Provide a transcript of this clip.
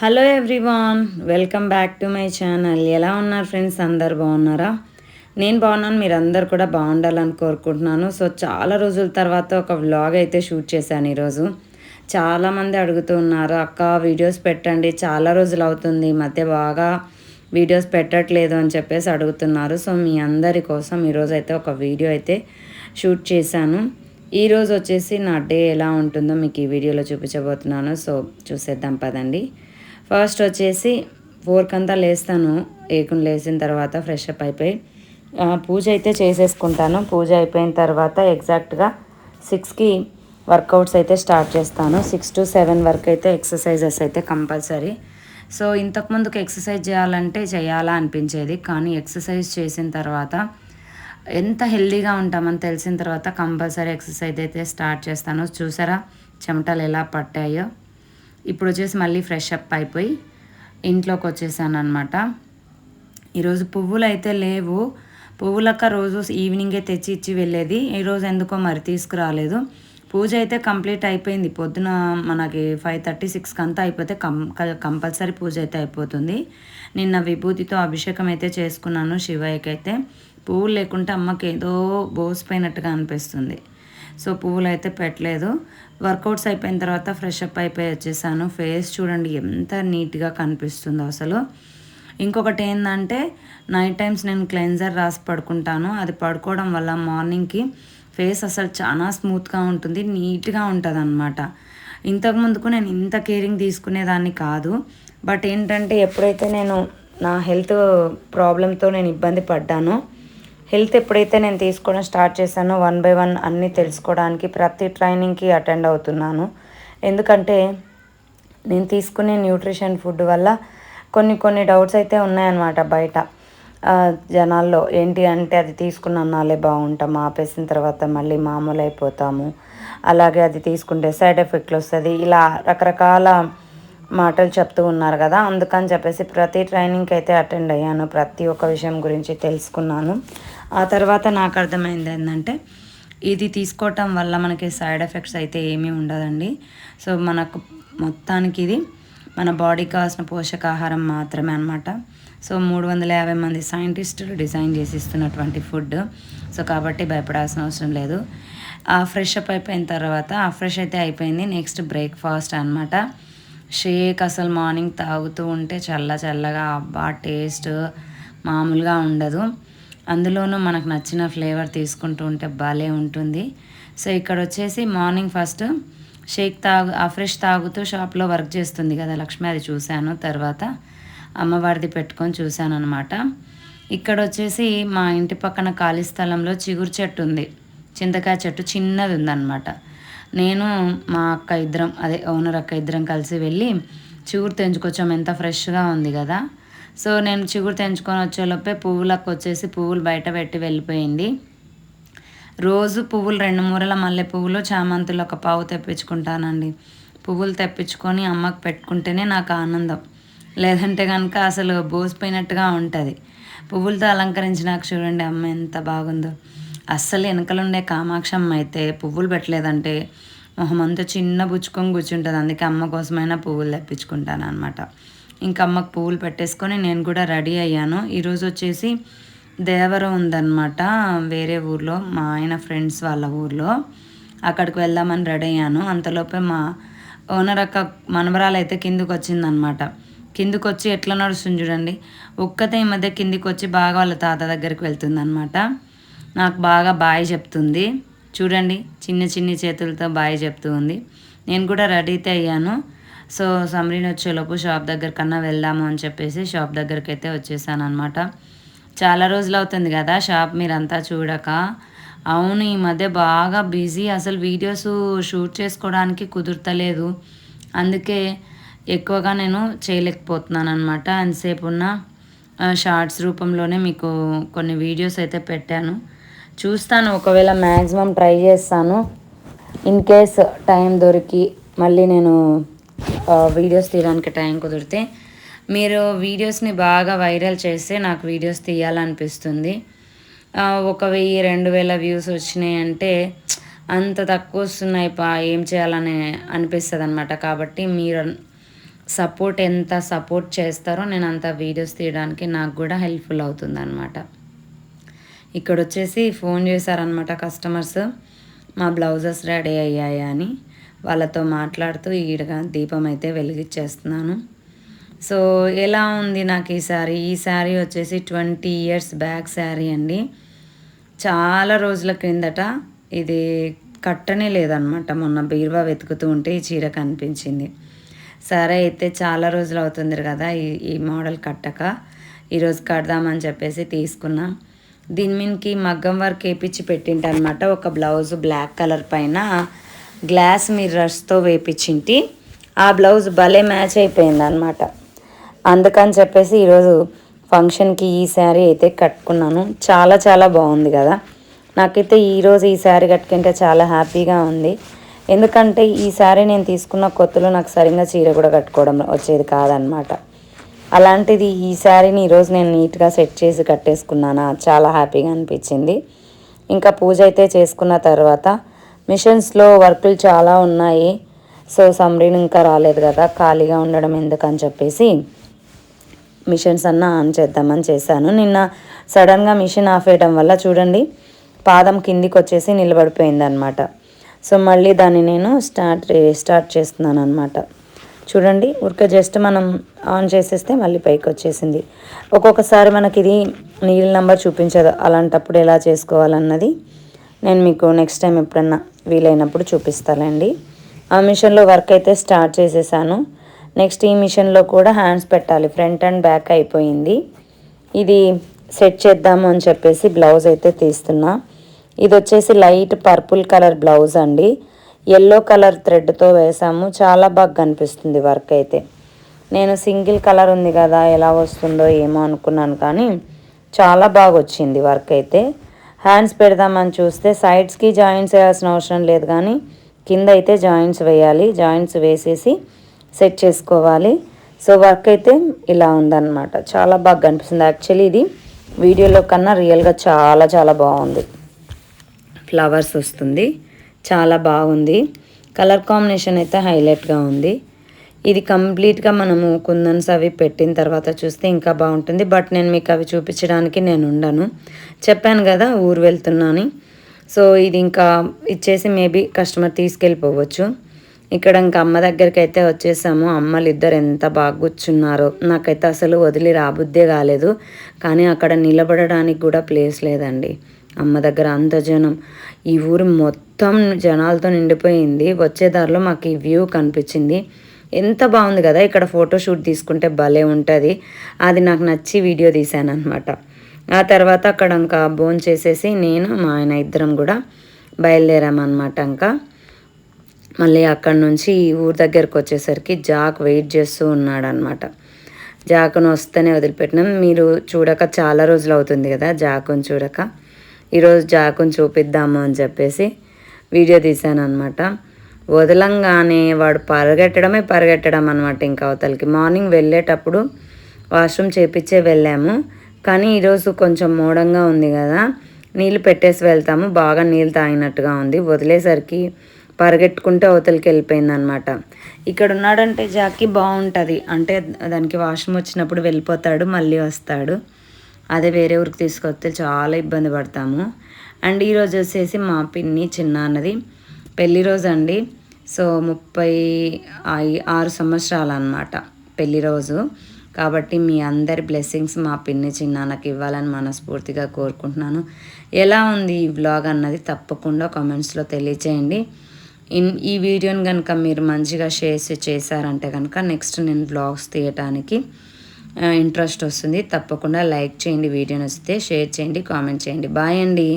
Hello everyone welcome back to my channel. ఎలా ఉన్నారు friends? అందరు బాగున్నారా? నేను బాగున్నాను మీరందరు కూడా బాగుండాలని కోరుకుంటున్నాను. సో చాలా రోజుల తర్వాత ఒక వ్లాగ్ అయితే షూట్ చేశాను ఈరోజు. చాలామంది అడుగుతూ ఉన్నారు అక్క వీడియోస్ పెట్టండి చాలా రోజులు అవుతుంది మధ్య బాగా వీడియోస్ పెట్టట్లేదు అని చెప్పేసి అడుగుతున్నారు. సో మీ అందరి కోసం ఈరోజు అయితే ఒక వీడియో అయితే షూట్ చేశాను. ఈరోజు వచ్చేసి నా డే ఎలా ఉంటుందో మీకు ఈ వీడియోలో చూపించబోతున్నాను. సో చూసేద్దాం పదండి. ఫస్ట్ వచ్చేసి ఫోర్క్ అంతా లేస్తాను. ఏకుని లేచిన తర్వాత ఫ్రెష్ అప్ అయిపోయి పూజ అయితే చేసేసుకుంటాను. పూజ అయిపోయిన తర్వాత ఎగ్జాక్ట్గా సిక్స్కి వర్కౌట్స్ అయితే స్టార్ట్ చేస్తాను. సిక్స్ టు సెవెన్ వరకు అయితే ఎక్సర్సైజెస్ అయితే కంపల్సరీ. సో ఇంతకుముందుకు ఎక్సర్సైజ్ చేయాలంటే చేయాలా అనిపించేది. కానీ ఎక్సర్సైజ్ చేసిన తర్వాత ఎంత హెల్దీగా ఉంటామని తెలిసిన తర్వాత కంపల్సరీ ఎక్సర్సైజ్ అయితే స్టార్ట్ చేస్తాను. చూసారా? చెమటలు ఎలా పట్టాయో. ఇప్పుడు వచ్చేసి మళ్ళీ ఫ్రెష్ అప్ అయిపోయి ఇంట్లోకి వచ్చేసాను అనమాట ఈరోజు పువ్వులు అయితే లేవు. పువ్వులక్క రోజు ఈవినింగే తెచ్చి ఇచ్చి వెళ్ళేది. ఈరోజు ఎందుకో మరి తీసుకురాలేదు. పూజ అయితే కంప్లీట్ అయిపోయింది. పొద్దున మనకి ఫైవ్ థర్టీ సిక్స్కి అంతా అయిపోతే కం కంపల్సరీ పూజ అయితే అయిపోతుంది. నిన్న విభూతితో అభిషేకం అయితే చేసుకున్నాను శివయ్యకైతే. పువ్వులు లేకుంటే అమ్మకి ఏదో బోసిపోయినట్టుగా అనిపిస్తుంది. సో పువ్వులు అయితే పెట్టలేదు. వర్కౌట్స్ అయిపోయిన తర్వాత ఫ్రెష్ అప్ అయిపోయి వచ్చేసాను. ఫేస్ చూడండి ఎంత నీట్గా కనిపిస్తుందో అసలు. ఇంకొకటి ఏంటంటే నైట్ టైమ్స్ నేను క్లెన్జర్ రాసి పడుకుంటాను. అది పడుకోవడం వల్ల మార్నింగ్కి ఫేస్ అసలు చాలా స్మూత్గా ఉంటుంది నీట్గా ఉంటుంది అనమాట ఇంతకుముందుకు నేను ఇంత కేరింగ్ తీసుకునేదాన్ని కాదు. బట్ ఏంటంటే ఎప్పుడైతే నేను నా హెల్త్ ప్రాబ్లంతో నేను ఇబ్బంది పడ్డానో హెల్త్ ఎప్పుడైతే నేను తీసుకోవడం స్టార్ట్ చేశానో వన్ బై వన్ అన్నీ తెలుసుకోవడానికి ప్రతి ట్రైనింగ్కి అటెండ్ అవుతున్నాను. ఎందుకంటే నేను తీసుకునే న్యూట్రిషన్ ఫుడ్ వల్ల కొన్ని కొన్ని డౌట్స్ అయితే ఉన్నాయన్నమాట బయట. జనాల్లో ఏంటి అంటే అది తీసుకున్న అన్నాలే బాగుంటాం ఆపేసిన తర్వాత మళ్ళీ మామూలు అయిపోతాము అలాగే అది తీసుకుంటే సైడ్ ఎఫెక్ట్లు వస్తుంది. ఇలా రకరకాల మాటలు చెప్తూ ఉన్నారు కదా. అందుకని చెప్పేసి ప్రతి ట్రైనింగ్కి అయితే అటెండ్ అయ్యాను. ప్రతి ఒక్క విషయం గురించి తెలుసుకున్నాను. ఆ తర్వాత నాకు అర్థమైంది ఏంటంటే ఇది తీసుకోవటం వల్ల మనకి సైడ్ ఎఫెక్ట్స్ అయితే ఏమీ ఉండదండి. సో మనకు మొత్తానికి ఇది మన బాడీకి కావాల్సిన పోషకాహారం మాత్రమే అనమాట సో మూడు వందల యాభై మంది సైంటిస్టులు డిజైన్ చేసి ఇస్తున్నటువంటి ఫుడ్. సో కాబట్టి భయపడాల్సిన అవసరం లేదు. ఆ ఫ్రెష్ అప్ అయిపోయిన తర్వాత ఆ ఫ్రెష్ అయితే అయిపోయింది. నెక్స్ట్ బ్రేక్ఫాస్ట్ అనమాట షేక్ అసలు మార్నింగ్ తాగుతూ ఉంటే చల్ల చల్లగా అబ్బా టేస్ట్ మామూలుగా ఉండదు. అందులోనూ మనకు నచ్చిన ఫ్లేవర్ తీసుకుంటూ ఉంటే భలే ఉంటుంది. సో ఇక్కడ వచ్చేసి మార్నింగ్ ఫస్ట్ షేక్ తాగు ఆ ఫ్రెష్ తాగుతూ షాప్లో వర్క్ చేస్తుంది కదా లక్ష్మి అది చూశాను. తర్వాత అమ్మవారిది పెట్టుకొని చూశాను అనమాట ఇక్కడ వచ్చేసి మా ఇంటి పక్కన ఖాళీ స్థలంలో చిగురు చెట్టు ఉంది. చింతకాయ చెట్టు చిన్నది ఉందన్నమాట. నేను మా అక్క ఇద్దరం అదే ఓనర్ అక్క ఇద్దరం కలిసి వెళ్ళి చిగురు తెంచుకొచ్చాము ఎంత ఫ్రెష్గా ఉంది కదా. సో నేను చిగురు తెంచుకొని వచ్చేలోపే పువ్వులకు వచ్చేసి పువ్వులు బయట పెట్టి వెళ్ళిపోయింది. రోజు పువ్వులు రెండు మూరల మల్లె పువ్వులు చామంతులు ఒక పావు తెప్పించుకుంటానండి. పువ్వులు తెప్పించుకొని అమ్మకు పెట్టుకుంటేనే నాకు ఆనందం. లేదంటే కనుక అసలు బోసిపోయినట్టుగా ఉంటుంది. పువ్వులతో అలంకరించినాక చూడండి అమ్మ ఎంత బాగుందో. అస్సలు వెనకలుండే కామాక్షమ్మ అయితే పువ్వులు పెట్టలేదంటే మొహం అంతా చిన్న బుచ్చుకొని కూర్చుంటుంది. అందుకే అమ్మ కోసమైనా పువ్వులు తెప్పించుకుంటాను అనమాట ఇంకా అమ్మకు పువ్వులు పెట్టేసుకొని నేను కూడా రెడీ అయ్యాను. ఈరోజు వచ్చేసి దేవరం ఉందన్నమాట వేరే ఊర్లో మా ఆయన ఫ్రెండ్స్ వాళ్ళ ఊర్లో. అక్కడికి వెళ్దామని రెడీ అయ్యాను. అంతలోపే మా ఓనర్ అక్క మనవరాలు అయితే కిందికి వచ్చిందనమాట కిందికి వచ్చి ఎట్లా నడుస్తుంది చూడండి. ఒక్కతే ఈ మధ్య కిందికి వచ్చి బాగా వాళ్ళ తాత దగ్గరికి వెళ్తుందనమాట నాకు బాగా బాయ్ చెప్తుంది. చూడండి చిన్న చిన్ని చేతులతో బాయ్ చెప్తూ ఉంది. నేను కూడా రెడీ అయితే అయ్యాను. సో సమరీన్ వచ్చేలోపు షాప్ దగ్గర కన్నా వెళ్దాము అని చెప్పేసి షాప్ దగ్గరికి అయితే వచ్చేసాను అనమాట చాలా రోజులు అవుతుంది కదా షాప్ మీరంతా చూడక. అవును ఈ మధ్య బాగా బిజీ. అసలు వీడియోస్ షూట్ చేసుకోవడానికి కుదురుతలేదు. అందుకే ఎక్కువగా నేను చేయలేకపోతున్నాను అనమాట అంతసేపు ఉన్న షార్ట్స్ రూపంలోనే మీకు కొన్ని వీడియోస్ అయితే పెట్టాను. చూస్తాను ఒకవేళ మ్యాక్సిమం ట్రై చేస్తాను. ఇన్ కేస్ టైం దొరికి మళ్ళీ నేను వీడియోస్ తీయడానికి టైం కుదిరితే మీరు వీడియోస్ని బాగా వైరల్ చేస్తే నాకు వీడియోస్ తీయాలనిపిస్తుంది. ఒక వెయ్యి రెండు వేల వ్యూస్ వచ్చినాయి అంటే అంత తక్కువ వస్తున్నాయి పా ఏం చేయాలని అనిపిస్తుంది అనమాట కాబట్టి మీరు సపోర్ట్ ఎంత సపోర్ట్ చేస్తారో నేను అంత వీడియోస్ తీయడానికి నాకు కూడా హెల్ప్ఫుల్ అవుతుంది అనమాట ఇక్కడ వచ్చేసి ఫోన్ చేశారనమాట కస్టమర్స్. మా బ్లౌజెస్ రెడీ అయ్యాయి అని వాళ్ళతో మాట్లాడుతూ ఈడగా దీపం అయితే వెలిగించేస్తున్నాను సో ఎలా ఉంది నాకు ఈ శారీ? ఈ శారీ వచ్చేసి ట్వంటీ ఇయర్స్ బ్యాక్ శారీ అండి. చాలా రోజుల క్రిందట ఇది కట్టనే లేదనమాట మొన్న బీరువా వెతుకుతూ ఉంటే ఈ చీర కనిపించింది. సరే అయితే చాలా రోజులు అవుతుంది కదా ఈ ఈ మోడల్ కట్టక. ఈరోజు కడదామని చెప్పేసి తీసుకున్నాను దీని మీదకి మగ్గం వర్క్ వేపించి పెట్టింటనమాట ఒక బ్లౌజ్ బ్లాక్ కలర్ పైన గ్లాస్ మిర్రర్స్తో వేపించింటి ఆ బ్లౌజ్ భలే మ్యాచ్ అయిపోయింది అనమాట అందుకని చెప్పేసి ఈరోజు ఫంక్షన్కి ఈ శారీ అయితే కట్టుకున్నాను. చాలా చాలా బాగుంది కదా. నాకైతే ఈరోజు ఈ శారీ కట్టుకుంటే చాలా హ్యాపీగా ఉంది. ఎందుకంటే ఈ శారీ నేను తీసుకున్న కొత్తలో నాకు సరిగ్గా చీర కూడా కట్టుకోవడం వచ్చేది కాదనమాట. అలాంటిది ఈ శారీని ఈరోజు నేను నీట్గా సెట్ చేసి కట్టేసుకున్నాను? చాలా హ్యాపీగా అనిపించింది. ఇంకా పూజ అయితే చేసుకున్న తర్వాత మిషన్స్లో వర్కులు చాలా ఉన్నాయి. సో సమ్రీన్ ఇంకా రాలేదు కదా ఖాళీగా ఉండడం ఎందుకని చెప్పేసి మిషన్స్ అన్న ఆన్ చేద్దామని చేశాను. నిన్న సడన్గా మిషన్ ఆఫ్ వేయడం వల్ల చూడండి పాదం కిందికి వచ్చేసి నిలబడిపోయింది అనమాట సో మళ్ళీ దాన్ని నేను స్టార్ట్ స్టార్ట్ చేస్తున్నాను అనమాట చూడండి ఉరక జస్ట్ మనం ఆన్ చేసేస్తే మళ్ళీ పైకి వచ్చేసింది. ఒక్కొక్కసారి మనకి ఇది నీళ్ళ నెంబర్ చూపించదు అలాంటప్పుడు ఎలా చేసుకోవాలన్నది నేను మీకు నెక్స్ట్ టైం ఎప్పుడన్నా వీలైనప్పుడు చూపిస్తానండి. ఆ మిషన్లో వర్క్ అయితే స్టార్ట్ చేసేసాను. నెక్స్ట్ ఈ మిషన్లో కూడా హ్యాండ్స్ పెట్టాలి ఫ్రంట్ అండ్ బ్యాక్ అయిపోయింది. ఇది సెట్ చేద్దాము అని చెప్పేసి బ్లౌజ్ అయితే తీస్తున్నా. ఇది వచ్చేసి లైట్ పర్పుల్ కలర్ బ్లౌజ్ అండి. ఎల్లో కలర్ థ్రెడ్తో వేసాము. చాలా బాగా కనిపిస్తుంది వర్క్ అయితే. నేను సింగిల్ కలర్ ఉంది కదా ఎలా వస్తుందో ఏమో అనుకున్నాను కానీ చాలా బాగా వచ్చింది వర్క్ అయితే. హ్యాండ్స్ పెడదామని చూస్తే సైడ్స్కి జాయింట్స్ వేయాల్సిన అవసరం లేదు కానీ కింద అయితే జాయింట్స్ వేయాలి. జాయింట్స్ వేసేసి సెట్ చేసుకోవాలి. సో వర్క్ అయితే ఇలా ఉందన్నమాట. చాలా బాగా కనిపిస్తుంది. యాక్చువల్లీ ఇది వీడియోలో కన్నా రియల్గా చాలా చాలా బాగుంది. ఫ్లవర్స్ వస్తుంది. చాలా బాగుంది. కలర్ కాంబినేషన్ అయితే హైలైట్గా ఉంది. ఇది కంప్లీట్గా మనము కుందన్స్ అవి పెట్టిన తర్వాత చూస్తే ఇంకా బాగుంటుంది. బట్ నేను మీకు అవి చూపించడానికి నేను ఉండను. చెప్పాను కదా ఊరు వెళ్తున్నాను. సో ఇది ఇంకా ఇచ్చేసి మేబీ కస్టమర్ తీసుకెళ్ళిపోవచ్చు. ఇక్కడ ఇంకా అమ్మ దగ్గరికి అయితే వచ్చేసాము. అమ్మలు ఇద్దరు ఎంత బాగా కూర్చున్నారో. నాకైతే అసలు వదిలి రాబుద్దే కాలేదు. కానీ అక్కడ నిలబడడానికి కూడా ప్లేస్ లేదండి. అమ్మ దగ్గర అంత జనం. ఈ ఊరు మొత్తం జనాలతో నిండిపోయింది. వచ్చే దారిలో మాకు ఈ వ్యూ కనిపించింది. ఎంత బాగుంది కదా ఇక్కడ ఫోటోషూట్ తీసుకుంటే భలే ఉంటుంది. అది నాకు నచ్చి వీడియో తీశాను అనమాట ఆ తర్వాత అక్కడ ఇంకా బోన్ చేసేసి నేను మా ఆయన ఇద్దరం కూడా బయలుదేరామన్నమాట ఇంకా. మళ్ళీ అక్కడి నుంచి ఈ ఊరి దగ్గరకు వచ్చేసరికి జాక్ వెయిట్ చేస్తూ ఉన్నాడనమాట జాకును వస్తేనే వదిలిపెట్టినాం. మీరు చూడక చాలా రోజులు అవుతుంది కదా జాకుని చూడక. ఈరోజు జాకుని చూపిద్దాము అని చెప్పేసి వీడియో తీశాను అనమాట వదలంగానే వాడు పరిగెట్టడమే పరిగెట్టడం అనమాట ఇంకా అవతలకి. మార్నింగ్ వెళ్ళేటప్పుడు వాష్రూమ్ చేపించే వెళ్ళాము. కానీ ఈరోజు కొంచెం మూడంగా ఉంది కదా. నీళ్ళు పెట్టేసి వెళ్తాము. బాగా నీళ్ళు తాగినట్టుగా ఉంది. వదిలేసరికి పరిగెట్టుకుంటే అవతలికి వెళ్ళిపోయింది అనమాట ఇక్కడ ఉన్నాడంటే జాకి బాగుంటుంది. అంటే దానికి వాష్రూమ్ వచ్చినప్పుడు వెళ్ళిపోతాడు మళ్ళీ వస్తాడు. అదే వేరే ఊరికి తీసుకొస్తే చాలా ఇబ్బంది పడతాము. అండ్ ఈరోజు వచ్చేసి మా పిన్ని చిన్న అన్నది. పెళ్ళి రోజు అండి. సో ముప్పై ఆరు సంవత్సరాలు అనమాట పెళ్ళి రోజు. కాబట్టి మీ అందరి బ్లెస్సింగ్స్ మా పిన్ని చిన్నాన్నకి ఇవ్వాలని మనస్ఫూర్తిగా కోరుకుంటున్నాను. ఎలా ఉంది ఈ బ్లాగ్ అన్నది తప్పకుండా కామెంట్స్లో తెలియచేయండి. ఇన్ ఈ వీడియోని కనుక మీరు మంచిగా షేర్ చేశారంటే కనుక నెక్స్ట్ నేను బ్లాగ్స్ తీయటానికి ఇంట్రెస్ట్ వస్తుంది తప్పకుండా లైక్ చేయండి వీడియో నచ్చితే షేర్ చేయండి కామెంట్ చేయండి. బాయ్ అండి.